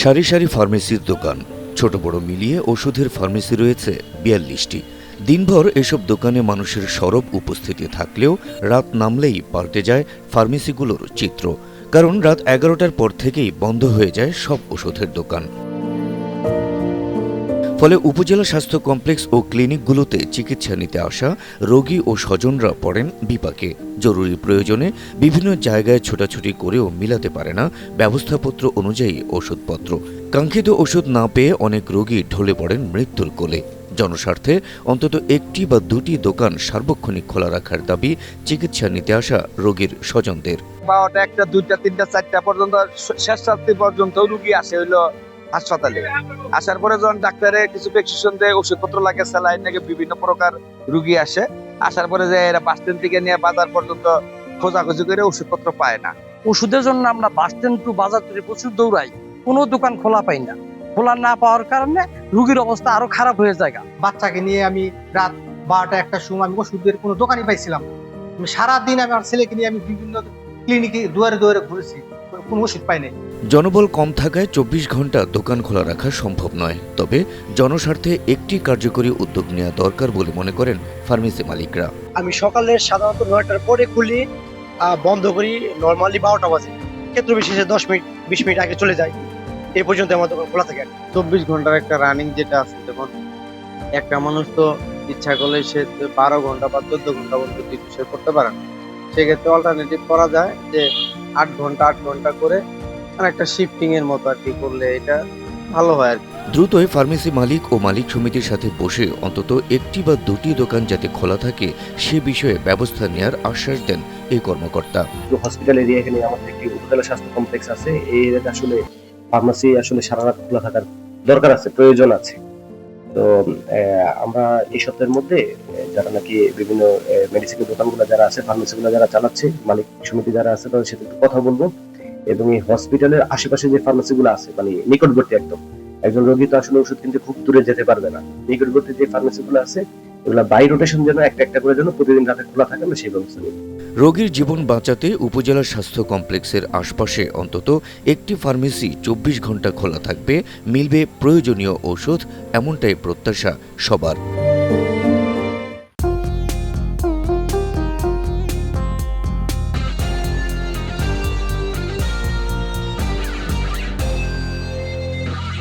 সারি সারি ফার্মেসির দোকান। ছোট বড় মিলিয়ে ওষুধের ফার্মেসি রয়েছে বিয়াল্লিশটি। দিনভর এসব দোকানে মানুষের সরব উপস্থিতি থাকলেও রাত নামলেই পাল্টে যায় ফার্মেসিগুলোর চিত্র। কারণ রাত এগারোটার পর থেকেই বন্ধ হয়ে যায় সব ওষুধের দোকান। ফলে উপজেলা স্বাস্থ্য কমপ্লেক্স ও ক্লিনিকগুলোতে চিকিৎসা নিতে আসা রোগী ও স্বজনরা পড়েন বিপাকে। জরুরি প্রয়োজনে বিভিন্ন জায়গায় ছোটাছুটি করেও মিলাতে পারে না ব্যবস্থাপত্র অনুযায়ী ওষুধপত্র। কাঙ্ক্ষিত ওষুধ না পেয়ে অনেক রোগী ঢলে পড়েন মৃত্যুর কোলে। জনস্বার্থে অন্তত একটি বা দুটি দোকান সার্বক্ষণিক খোলা রাখার দাবি চিকিৎসা নিতে আসা রোগীর স্বজনদের। একটা, দুইটা, তিনটা, চারটা পর্যন্ত শেষ পর্যন্ত রুগী আসে হইল হাসপাতালে। আসার পরে যখন ডাক্তারে কিছু প্রেসক্রিপশন দেয় ওষুধপত্র লাগে স্যালাইন নাকি বিভিন্ন প্রকার রুগী আসে। আসার পরে যে এরা বাস স্ট্যান্ড থেকে নিয়ে বাজার পর্যন্ত খোঁজাখুঁজি করে ওষুধপত্র পায় না। ওষুধের জন্য আমরা বাস স্ট্যান্ড টু বাজার থেকে প্রচুর দৌড়াই। কোনো দোকান খোলা পাই না। খোলা না পাওয়ার কারণে রুগীর অবস্থা আরও খারাপ হয়ে যায় বাচ্চাকে নিয়ে আমি রাত বারোটা একটা সময় আমি ওষুধের কোনো দোকানই পাইছিলাম। আমি সারাদিন আমি আমার ছেলেকে নিয়ে আমি বিভিন্ন ক্লিনিকে দুয়ারে দুয়ারে ঘুরেছি কোনো ওষুধ পাই নাই। জনবল কম থাকায় চব্বিশ ঘণ্টা দোকান খোলা রাখা সম্ভব নয়। তবে জনস্বার্থে একটি কার্যকরী উদ্যোগ নেওয়া দরকার বলে মনে করেন ফার্মেসি মালিকরা। আমি সকালে সাধারণত নয়টার পরে খুলি বন্ধ করি নর্মালি বারোটা বাজে। ক্ষেত্র বিশেষে দশ মিনিট বিশ মিনিট আগে চলে যাই। এ পর্যন্ত আমার দোকান খোলা থাকে। চব্বিশ ঘণ্টার একটা রানিং যেটা আছে যেমন একটা মানুষ তো ইচ্ছা করলে সে বারো ঘণ্টা বা চোদ্দ ঘণ্টা পর্যন্ত চিকিৎসা করতে পারে না। সেক্ষেত্রে অল্টারনেটিভ করা যায় যে আট ঘণ্টা আট ঘণ্টা করে একটা শিফটিং এর মতো আর কি করলে এটা ভালো হয় আর কি। দ্রুতই ফার্মেসি মালিক ও মালিক সমিতির সাথে বসে অন্তত একটি বা দুটি দোকান যাতে খোলা থাকে সে বিষয়ে ব্যবস্থা নেয়ার আশ্বাস দেন এই কর্মকর্তা। হসপিটাল এরিয়া এখানে আমাদের একটি উপজেলা স্বাস্থ্য কমপ্লেক্স আছে। এই এরিয়াতে আসলে ফার্মাসি আসলে সারা রাত খোলা থাকার দরকার আছে প্রয়োজন আছে। তো আমরা এই সপ্তাহের মধ্যে যারা নাকি বিভিন্ন মেডিসিনের দোকানগুলো যারা আছে ফার্মেসিগুলো যারা চালাচ্ছে, মালিক সমিতি যারা আছে, তাদের সাথে একটু কথা বলব। এবং এই হসপিটালের আশেপাশে যে ফার্মেসিগুলো আছে মানে নিকটবর্তী একদম, একজন রোগী তো আসলে ওষুধ কিনতে খুব দূরে যেতে পারবে না। নিকটবর্তী যে ফার্মেসিগুলো আছে এগুলা বাই রোটেশন যেন একটা একটা করে যেন প্রতিদিন রাতে খোলা থাকে সেই ব্যবস্থা রোগীর জীবন বাঁচাতে উপজেলা স্বাস্থ্য কমপ্লেক্সের আশপাশে অন্তত একটি ফার্মেসি চব্বিশ ঘণ্টা খোলা থাকবে, মিলবে প্রয়োজনীয় ঔষধ, এমনটাই প্রত্যাশা সবার।